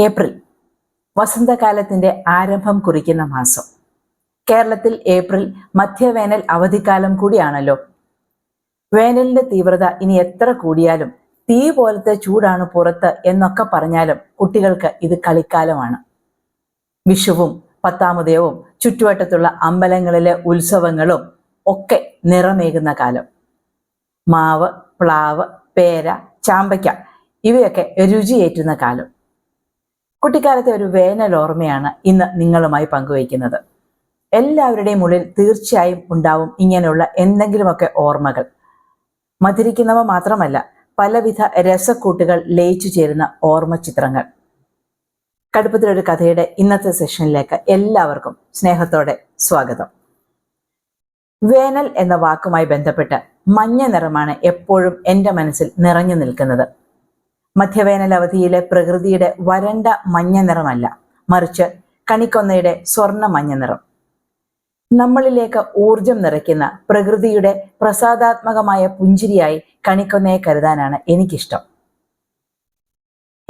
April വസന്തകാലത്തിന്റെ ആരംഭം കുറിക്കുന്ന മാസം. കേരളത്തിൽ ഏപ്രിൽ മധ്യവേനൽ അവധിക്കാലം കൂടിയാണല്ലോ. വേനലിന്റെ തീവ്രത ഇനി എത്ര കൂടിയാലും തീ പോലത്തെ ചൂടാണ് പുറത്ത് എന്നൊക്കെ പറഞ്ഞാലും കുട്ടികൾക്ക് ഇത് കളിക്കാലമാണ്. വിഷുവും പത്താമുദയവും ചുറ്റുവട്ടത്തുള്ള അമ്പലങ്ങളിലെ ഉത്സവങ്ങളും ഒക്കെ നിറമേകുന്ന കാലം. മാവ് പ്ലാവ് പേര ചാമ്പയ്ക്ക ഇവയൊക്കെ രുചിയേറ്റുന്ന കാലം. കുട്ടിക്കാലത്തെ ഒരു വേനൽ ഓർമ്മയാണ് ഇന്ന് നിങ്ങളുമായി പങ്കുവയ്ക്കുന്നത്. എല്ലാവരുടെയും ഉള്ളിൽ തീർച്ചയായും ഉണ്ടാവും ഇങ്ങനെയുള്ള എന്തെങ്കിലുമൊക്കെ ഓർമ്മകൾ. മധുരിക്കുന്നവ മാത്രമല്ല പലവിധ രസക്കൂട്ടുകൾ ലയിച്ചു ചേരുന്ന ഓർമ്മ ചിത്രങ്ങൾ കടുപ്പത്തിലൊരു കഥയുടെ ഇന്നത്തെ സെഷനിലേക്ക് എല്ലാവർക്കും സ്നേഹത്തോടെ സ്വാഗതം. വേനൽ എന്ന വാക്കുമായി ബന്ധപ്പെട്ട് മഞ്ഞ നിറമാണ് എപ്പോഴും എന്റെ മനസ്സിൽ നിറഞ്ഞു നിൽക്കുന്നത്. മധ്യവേനൽ അവധിയിലെ പ്രകൃതിയുടെ വരണ്ട മഞ്ഞ നിറമല്ല മറിച്ച് കണിക്കൊന്നയുടെ സ്വർണ മഞ്ഞ നിറം. നമ്മളിലേക്ക് ഊർജം നിറയ്ക്കുന്ന പ്രകൃതിയുടെ പ്രസാദാത്മകമായ പുഞ്ചിരിയായി കണിക്കൊന്നയെ കരുതാനാണ് എനിക്കിഷ്ടം.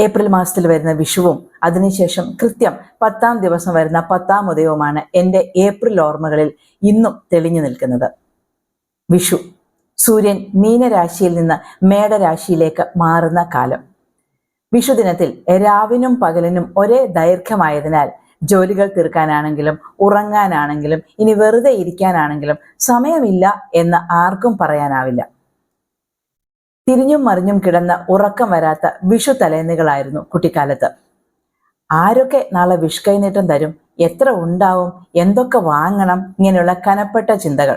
ഏപ്രിൽ മാസത്തിൽ വരുന്ന വിഷുവും അതിനുശേഷം കൃത്യം പത്താം ദിവസം വരുന്ന പത്താം ഉദയവുമാണ് എന്റെ ഏപ്രിൽ ഓർമ്മകളിൽ ഇന്നും തെളിഞ്ഞു നിൽക്കുന്നത്. വിഷു സൂര്യൻ മീനരാശിയിൽ നിന്ന് മേടരാശിയിലേക്ക് മാറുന്ന കാലം. വിഷുദിനത്തിൽ രാവിനും പകലിനും ഒരേ ദൈർഘ്യമായതിനാൽ ജോലികൾ തീർക്കാനാണെങ്കിലും ഉറങ്ങാനാണെങ്കിലും ഇനി വെറുതെ ഇരിക്കാനാണെങ്കിലും സമയമില്ല എന്ന് ആർക്കും പറയാനാവില്ല. തിരിഞ്ഞും മറിഞ്ഞും കിടന്ന ഉറക്കം വരാത്ത വിഷു തലേന്നുകളായിരുന്നു കുട്ടിക്കാലത്ത്. ആരൊക്കെ നാളെ വിഷ് കൈനീട്ടം തരും എത്ര ഉണ്ടാവും എന്തൊക്കെ വാങ്ങണം ഇങ്ങനെയുള്ള കനപ്പെട്ട ചിന്തകൾ.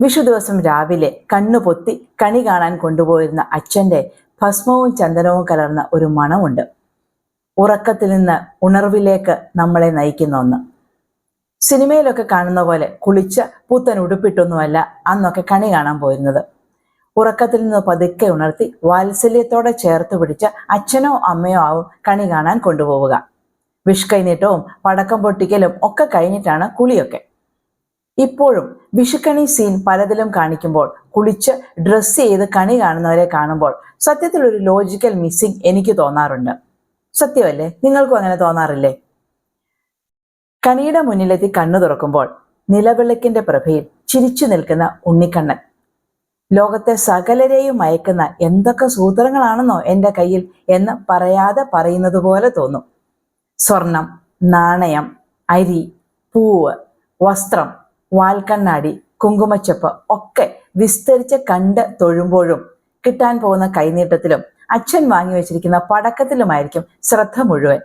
വിഷു ദിവസം രാവിലെ കണ്ണു പൊത്തി കണി കാണാൻ കൊണ്ടുപോയിരുന്ന അച്ഛന്റെ ഭസ്മവും ചന്ദനവും കലർന്ന ഒരു മണമുണ്ട്. ഉറക്കത്തിൽ നിന്ന് ഉണർവിലേക്ക് നമ്മളെ നയിക്കുന്ന ഒന്ന്. സിനിമയിലൊക്കെ കാണുന്ന പോലെ കുളിച്ച് പുത്തൻ ഉടുപ്പിട്ടൊന്നുമല്ല അന്നൊക്കെ കണി കാണാൻ പോയിരുന്നത്. ഉറക്കത്തിൽ നിന്ന് പതുക്കെ ഉണർത്തി വാത്സല്യത്തോടെ ചേർത്ത് പിടിച്ച അച്ഛനോ അമ്മയോ ആവും കണി കാണാൻ കൊണ്ടുപോവുക. വിഷ്കൈനീട്ടവും പടക്കം പൊട്ടിക്കലും ഒക്കെ കഴിഞ്ഞിട്ടാണ് കുളിയൊക്കെ. ഇപ്പോഴും വിഷുക്കണി സീൻ പലതിലും കാണിക്കുമ്പോൾ കുളിച്ച് ഡ്രസ്സ് ചെയ്ത് കണി കാണുന്നവരെ കാണുമ്പോൾ സത്യത്തിൽ ഒരു ലോജിക്കൽ മിസ്സിംഗ് എനിക്ക് തോന്നാറുണ്ട്. സത്യമല്ലേ? നിങ്ങൾക്കും അങ്ങനെ തോന്നാറില്ലേ? കണിയുടെ മുന്നിലെത്തി കണ്ണു തുറക്കുമ്പോൾ നിലവിളക്കിന്റെ പ്രഭയിൽ ചിരിച്ചു നിൽക്കുന്ന ഉണ്ണിക്കണ്ണൻ. ലോകത്തെ സകലരെയും അയക്കുന്ന എന്തൊക്കെ സൂത്രങ്ങളാണെന്നോ എന്റെ കയ്യിൽ എന്ന് പറയാതെ പറയുന്നത് പോലെ തോന്നും. സ്വർണം നാണയം അരി പൂവ് വസ്ത്രം വാൽക്കണ്ണാടി കുങ്കുമച്ചപ്പ് ഒക്കെ വിസ്തരിച്ച് കണ്ട് തൊഴുമ്പോഴും കിട്ടാൻ പോകുന്ന കൈനീട്ടത്തിലും അച്ഛൻ വാങ്ങി വെച്ചിരിക്കുന്ന പടക്കത്തിലുമായിരിക്കും ശ്രദ്ധ മുഴുവൻ.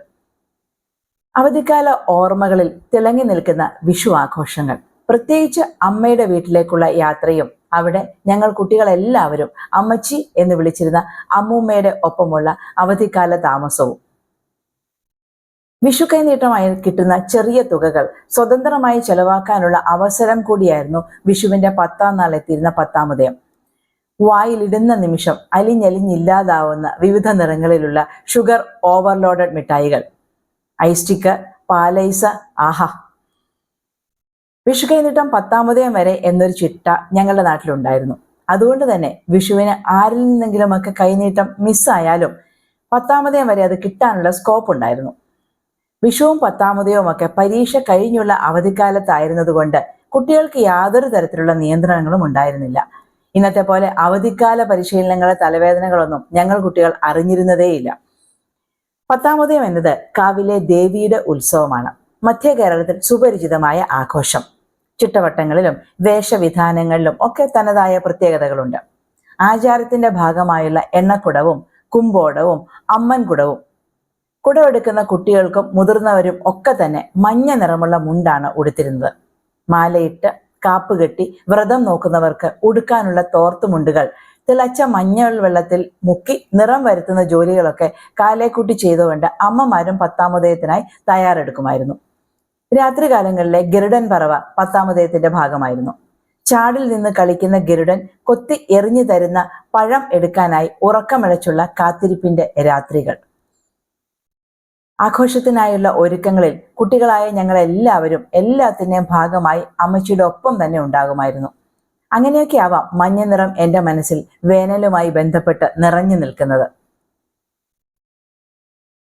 അവധിക്കാല ഓർമ്മകളിൽ തിളങ്ങി നിൽക്കുന്ന വിഷു ആഘോഷങ്ങൾ. പ്രത്യേകിച്ച് അമ്മയുടെ വീട്ടിലേക്കുള്ള യാത്രയും അവിടെ ഞങ്ങൾ കുട്ടികളെല്ലാവരും അമ്മച്ചി എന്ന് വിളിച്ചിരുന്ന അമ്മൂമ്മയുടെ ഒപ്പമുള്ള അവധിക്കാല താമസവും. വിഷു കൈനീട്ടമായി കിട്ടുന്ന ചെറിയ തുകകൾ സ്വതന്ത്രമായി ചെലവാക്കാനുള്ള അവസരം കൂടിയായിരുന്നു വിഷുവിന്റെ പത്താം നാൾ എത്തിയിരുന്ന പത്താമുദയം വായിലിടുന്ന നിമിഷം അലിഞ്ഞലിഞ്ഞില്ലാതാവുന്ന വിവിധ നിറങ്ങളിലുള്ള ഷുഗർ ഓവർലോഡഡ് മിഠായികൾ. ഐസ്റ്റിക്ക് പാലൈസ ആഹ. വിഷു കൈനീട്ടം പത്താമതയം വരെ എന്നൊരു ചിട്ട ഞങ്ങളുടെ നാട്ടിലുണ്ടായിരുന്നു. അതുകൊണ്ട് തന്നെ വിഷുവിന് ആരിൽ നിന്നെങ്കിലുമൊക്കെ കൈനീട്ടം മിസ്സായാലും പത്താമതയം വരെ അത് കിട്ടാനുള്ള സ്കോപ്പ് ഉണ്ടായിരുന്നു. വിഷുവും പത്താമതയും ഒക്കെ പരീക്ഷ കഴിഞ്ഞുള്ള അവധിക്കാലത്തായിരുന്നതുകൊണ്ട് കുട്ടികൾക്ക് യാതൊരു തരത്തിലുള്ള നിയന്ത്രണങ്ങളും ഉണ്ടായിരുന്നില്ല. ഇന്നത്തെ പോലെ അവധിക്കാല പരിശീലനങ്ങളെ തലവേദനകളൊന്നും ഞങ്ങൾ കുട്ടികൾ അറിഞ്ഞിരുന്നതേയില്ല. പത്താമതയം എന്നത് കാവിലെ ദേവിയുടെ ഉത്സവമാണ്. മധ്യ കേരളത്തിൽ സുപരിചിതമായ ആഘോഷം. ചിട്ടവട്ടങ്ങളിലും വേഷവിധാനങ്ങളിലും ഒക്കെ തനതായ പ്രത്യേകതകളുണ്ട്. ആചാരത്തിന്റെ ഭാഗമായുള്ള എണ്ണക്കുടവും കുമ്പോടവും അമ്മൻകുടവും കുടമെടുക്കുന്ന കുട്ടികൾക്കും മുതിർന്നവരും ഒക്കെ തന്നെ മഞ്ഞ നിറമുള്ള മുണ്ടാണ് ഉടുത്തിരുന്നത്. മാലയിട്ട് കാപ്പ് കെട്ടി വ്രതം നോക്കുന്നവർക്ക് ഉടുക്കാനുള്ള തോർത്തുമുണ്ടുകൾ തിളച്ച മഞ്ഞൾ വെള്ളത്തിൽ മുക്കി നിറം വരുത്തുന്ന ജോലികളൊക്കെ കാലേക്കൂട്ടി ചെയ്തുകൊണ്ട് അമ്മമാരും പത്താമുദയത്തിനായി തയ്യാറെടുക്കുമായിരുന്നു. രാത്രികാലങ്ങളിലെ ഗരുഡൻ പറവ പത്താമുദയത്തിന്റെ ഭാഗമായിരുന്നു. ചാടിൽ നിന്ന് കളിക്കുന്ന ഗരുഡൻ കൊത്തി എറിഞ്ഞു തരുന്ന പഴം എടുക്കാനായി ഉറക്കമിളച്ചുള്ള കാത്തിരിപ്പിന്റെ രാത്രികൾ. ആഘോഷത്തിനായുള്ള ഒരുക്കങ്ങളിൽ കുട്ടികളായ ഞങ്ങളെല്ലാവരും എല്ലാത്തിന്റെയും ഭാഗമായി അമ്മച്ചിയുടെ ഒപ്പം തന്നെ ഉണ്ടാകുമായിരുന്നു. അങ്ങനെയൊക്കെ ആവാം മഞ്ഞ നിറം എന്റെ മനസ്സിൽ വേനലുമായി ബന്ധപ്പെട്ട് നിറഞ്ഞു നിൽക്കുന്നത്.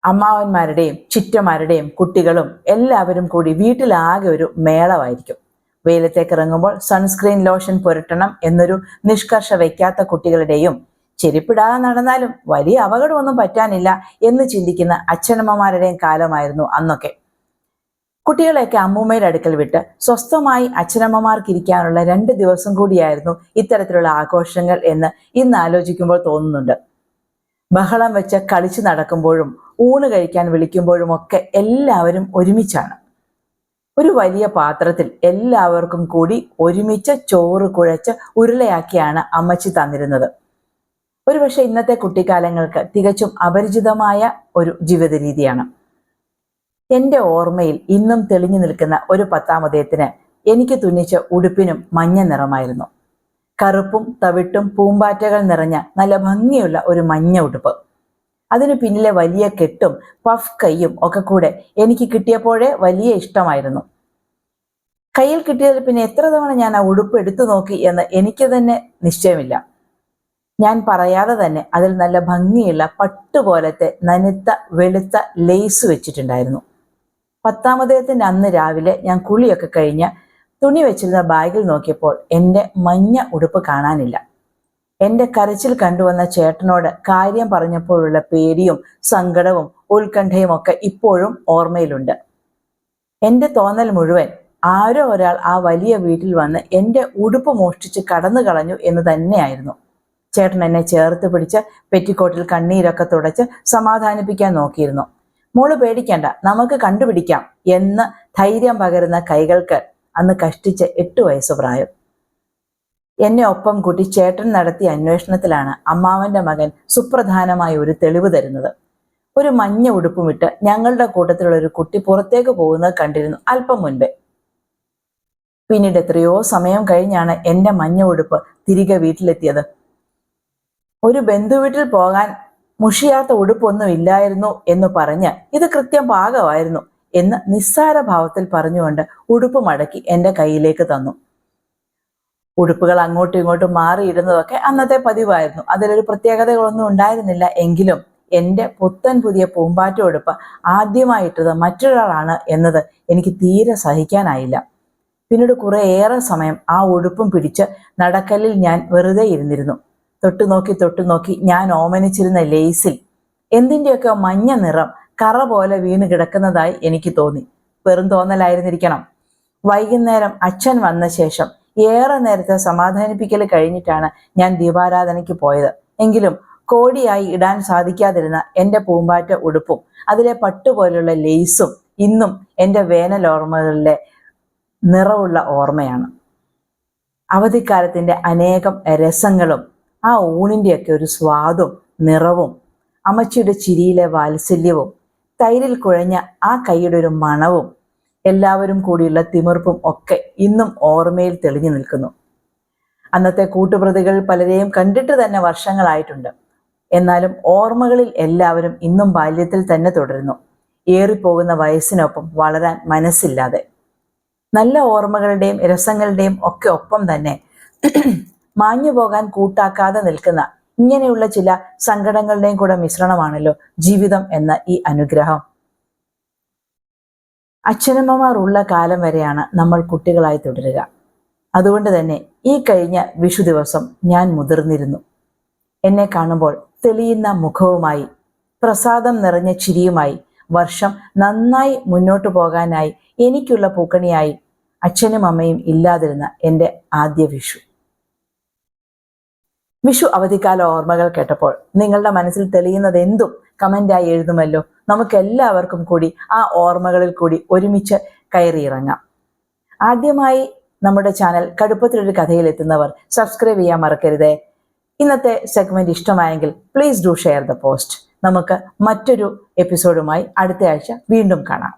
അമ്മാവന്മാരുടെയും ചിറ്റമാരുടെയും കുട്ടികളും എല്ലാവരും കൂടി വീട്ടിലാകെ ഒരു മേളമായിരിക്കും. വെയിലത്തേക്ക് ഇറങ്ങുമ്പോൾ സൺസ്ക്രീൻ ലോഷൻ പുരട്ടണം എന്നൊരു നിഷ്കർഷ വയ്ക്കാത്ത കുട്ടികളുടെയും ചെരുപ്പിടാതെ നടന്നാലും വലിയ അപകടമൊന്നും പറ്റാനില്ല എന്ന് ചിന്തിക്കുന്ന അച്ഛനമ്മമാരുടെയും കാലമായിരുന്നു അന്നൊക്കെ. കുട്ടികളെയൊക്കെ അമ്മൂമ്മയുടെ അടുക്കൽ വിട്ട് സ്വസ്ഥമായി അച്ഛനമ്മമാർക്ക് ഇരിക്കാനുള്ള രണ്ട് ദിവസം കൂടിയായിരുന്നു ഇത്തരത്തിലുള്ള ആഘോഷങ്ങൾ എന്ന് ഇന്ന് ആലോചിക്കുമ്പോൾ തോന്നുന്നുണ്ട്. ബഹളം വെച്ച് കളിച്ചു നടക്കുമ്പോഴും ഊണ് കഴിക്കാൻ വിളിക്കുമ്പോഴും ഒക്കെ എല്ലാവരും ഒരുമിച്ചാണ്. ഒരു വലിയ പാത്രത്തിൽ എല്ലാവർക്കും കൂടി ഒരുമിച്ച് ചോറ് കുഴച്ച് ഉരുളയാക്കിയാണ് അമ്മച്ചി തന്നിരുന്നത്. ഒരുപക്ഷെ ഇന്നത്തെ കുട്ടിക്കാലങ്ങൾക്ക് തികച്ചും അപരിചിതമായ ഒരു ജീവിത രീതിയാണ് എന്റെ ഓർമ്മയിൽ ഇന്നും തെളിഞ്ഞു നിൽക്കുന്ന ഒരു പത്താമതയത്തിന് എനിക്ക് തുന്നിച്ച ഉടുപ്പിനും മഞ്ഞ നിറമായിരുന്നു. കറുപ്പും തവിട്ടും പൂമ്പാറ്റകൾ നിറഞ്ഞ നല്ല ഭംഗിയുള്ള ഒരു മഞ്ഞ ഉടുപ്പ്. അതിനു പിന്നിലെ വലിയ കെട്ടും പഫ് കൈയും ഒക്കെ കൂടെ എനിക്ക് കിട്ടിയപ്പോഴേ വലിയ ഇഷ്ടമായിരുന്നു. കയ്യിൽ കിട്ടിയതിൽ പിന്നെ എത്ര തവണ ഞാൻ ആ ഉടുപ്പ് എടുത്തു നോക്കി എന്ന് എനിക്ക് തന്നെ നിശ്ചയമില്ല. ഞാൻ പറയാതെ തന്നെ അതിൽ നല്ല ഭംഗിയുള്ള പട്ടുപോലത്തെ നനുത്ത വെളുത്ത ലേസ് വെച്ചിട്ടുണ്ടായിരുന്നു. പത്താമതയത്തിന്റെ അന്ന് രാവിലെ ഞാൻ കുളിയൊക്കെ കഴിഞ്ഞ് തുണി വെച്ചിരുന്ന ബാഗിൽ നോക്കിയപ്പോൾ എന്റെ മഞ്ഞ ഉടുപ്പ് കാണാനില്ല. എന്റെ കരച്ചിൽ കണ്ടുവന്ന ചേട്ടനോട് കാര്യം പറഞ്ഞപ്പോഴുള്ള പേടിയും സങ്കടവും ഉത്കണ്ഠയും ഒക്കെ ഇപ്പോഴും ഓർമ്മയിലുണ്ട്. എന്റെ തോന്നൽ മുഴുവൻ ആരോ ഒരാൾ ആ വലിയ വീട്ടിൽ വന്ന് എന്റെ ഉടുപ്പ് മോഷ്ടിച്ച് കടന്നു കളഞ്ഞു എന്ന് തന്നെയായിരുന്നു. ചേട്ടൻ എന്നെ ചേർത്ത് പിടിച്ച് പെറ്റിക്കോട്ടിൽ കണ്ണീരൊക്കെ തുടച്ച് സമാധാനിപ്പിക്കാൻ നോക്കിയിരുന്നു. മോൾ പേടിക്കേണ്ട നമുക്ക് കണ്ടുപിടിക്കാം എന്ന് ധൈര്യം പകരുന്ന കൈകൾക്ക് അന്ന് കഷ്ടിച്ച് എട്ട് വയസ്സ് പ്രായം. എന്നെ ഒപ്പം കൂട്ടി ചേട്ടൻ നടത്തിയ അന്വേഷണത്തിലാണ് അമ്മാവന്റെ മകൻ സുപ്രധാനമായ ഒരു തെളിവ് തരുന്നത്. ഒരു മഞ്ഞ ഉടുപ്പുമിട്ട് ഞങ്ങളുടെ കൂട്ടത്തിലുള്ള ഒരു കുട്ടി പുറത്തേക്ക് പോകുന്നത് കണ്ടിരുന്നു അല്പം മുൻപേ. പിന്നീട് എത്രയോ സമയം കഴിഞ്ഞാണ് എന്റെ മഞ്ഞ ഉടുപ്പ് തിരികെ വീട്ടിലെത്തിയത്. ഒരു ബന്ധുവീട്ടിൽ പോകാൻ മുഷിയാത്ത ഉടുപ്പൊന്നും ഇല്ലായിരുന്നു എന്ന് പറഞ്ഞ് ഇത് കൃത്യം പാകമായിരുന്നു എന്ന് നിസ്സാര ഭാവത്തിൽ പറഞ്ഞുകൊണ്ട് ഉടുപ്പ് മടക്കി എന്റെ കയ്യിലേക്ക് തന്നു. ഉടുപ്പുകൾ അങ്ങോട്ടും ഇങ്ങോട്ടും മാറിയിരുന്നതൊക്കെ അന്നത്തെ പതിവായിരുന്നു. അതിലൊരു പ്രത്യേകതകളൊന്നും ഉണ്ടായിരുന്നില്ല എങ്കിലും എന്റെ പുത്തൻ പുതിയ പൂമ്പാറ്റ ഉടുപ്പ് ആദ്യമായിട്ടത് മറ്റൊരാളാണ് എന്നത് എനിക്ക് തീരെ സഹിക്കാനായില്ല. പിന്നീട് കുറെ ഏറെ സമയം ആ ഉടുപ്പും പിടിച്ച് നടക്കല്ലിൽ ഞാൻ വെറുതെ ഇരുന്നിരുന്നു. തൊട്ടു നോക്കി തൊട്ടു നോക്കി ഞാൻ ഓമനിച്ചിരുന്ന ലേസിൽ എന്തിന്റെയൊക്കെ മഞ്ഞ നിറം കറ പോലെ വീണ് കിടക്കുന്നതായി എനിക്ക് തോന്നി. വെറും തോന്നലായിരുന്നിരിക്കണം. വൈകുന്നേരം അച്ഛൻ വന്ന ശേഷം ഏറെ നേരത്തെ സമാധാനിപ്പിക്കൽ കഴിഞ്ഞിട്ടാണ് ഞാൻ ദീപാരാധനയ്ക്ക് പോയത്. എങ്കിലും കോടിയായി ഇടാൻ സാധിക്കാതിരുന്ന എന്റെ പൂമ്പാറ്റ ഉടുപ്പും അതിലെ പട്ടുപോലുള്ള ലേസും ഇന്നും എന്റെ വേനൽ ഓർമ്മകളിലെ നിറവുള്ള ഓർമ്മയാണ്. അവധിക്കാലത്തിന്റെ അനേകം രസങ്ങളും ആ ഊണിന്റെയൊക്കെ ഒരു സ്വാദും നിറവും അമ്മച്ചിയുടെ ചിരിയിലെ വാത്സല്യവും തൈരിൽ കുഴഞ്ഞ ആ കൈയുടെ ഒരു മണവും എല്ലാവരും കൂടിയുള്ള തിമിർപ്പും ഒക്കെ ഇന്നും ഓർമ്മയിൽ തെളിഞ്ഞു നിൽക്കുന്നു. അന്നത്തെ കൂട്ടുപ്രതികൾ പലരെയും കണ്ടിട്ട് തന്നെ വർഷങ്ങളായിട്ടുണ്ട്. എന്നാലും ഓർമ്മകളിൽ എല്ലാവരും ഇന്നും ബാല്യത്തിൽ തന്നെ തുടരുന്നു. ഏറിപ്പോകുന്ന വയസ്സിനൊപ്പം വളരാൻ മനസ്സില്ലാതെ. നല്ല ഓർമ്മകളുടെയും രസങ്ങളുടെയും ഒക്കെ ഒപ്പം തന്നെ മാഞ്ഞു പോകാൻ കൂട്ടാക്കാതെ നിൽക്കുന്ന ഇങ്ങനെയുള്ള ചില സങ്കടങ്ങളുടെയും കൂടെ മിശ്രണമാണല്ലോ ജീവിതം എന്ന ഈ അനുഗ്രഹം. അച്ഛനമ്മമാർ ഉള്ള കാലം വരെയാണ് നമ്മൾ കുട്ടികളായി തുടരുക. അതുകൊണ്ട് തന്നെ ഈ കഴിഞ്ഞ വിഷു ദിവസം ഞാൻ മുതിർന്നിരുന്നു. എന്നെ കാണുമ്പോൾ തെളിയുന്ന മുഖവുമായി പ്രസാദം നിറഞ്ഞ ചിരിയുമായി വർഷം നന്നായി മുന്നോട്ടു പോകാനായി എനിക്കുള്ള പൂക്കണിയായി അച്ഛനും അമ്മയും ഇല്ലാതിരുന്ന എന്റെ ആദ്യ വിഷു. വിഷു അവധിക്കാല ഓർമ്മകൾ കേട്ടപ്പോൾ നിങ്ങളുടെ മനസ്സിൽ തെളിയുന്നത് എന്തും കമന്റായി എഴുതുമല്ലോ. നമുക്ക് എല്ലാവർക്കും കൂടി ആ ഓർമ്മകളിൽ കൂടി ഒരുമിച്ച് കയറിയിറങ്ങാം ആദ്യമായി നമ്മുടെ ചാനൽ കടുപ്പത്തിലൊരു കഥയിൽ എത്തുന്നവർ സബ്സ്ക്രൈബ് ചെയ്യാൻ മറക്കരുതേ. ഇന്നത്തെ സെഗ്മെന്റ് ഇഷ്ടമായെങ്കിൽ please do share the post നമുക്ക് മറ്റൊരു എപ്പിസോഡുമായി അടുത്ത ആഴ്ച വീണ്ടും കാണാം.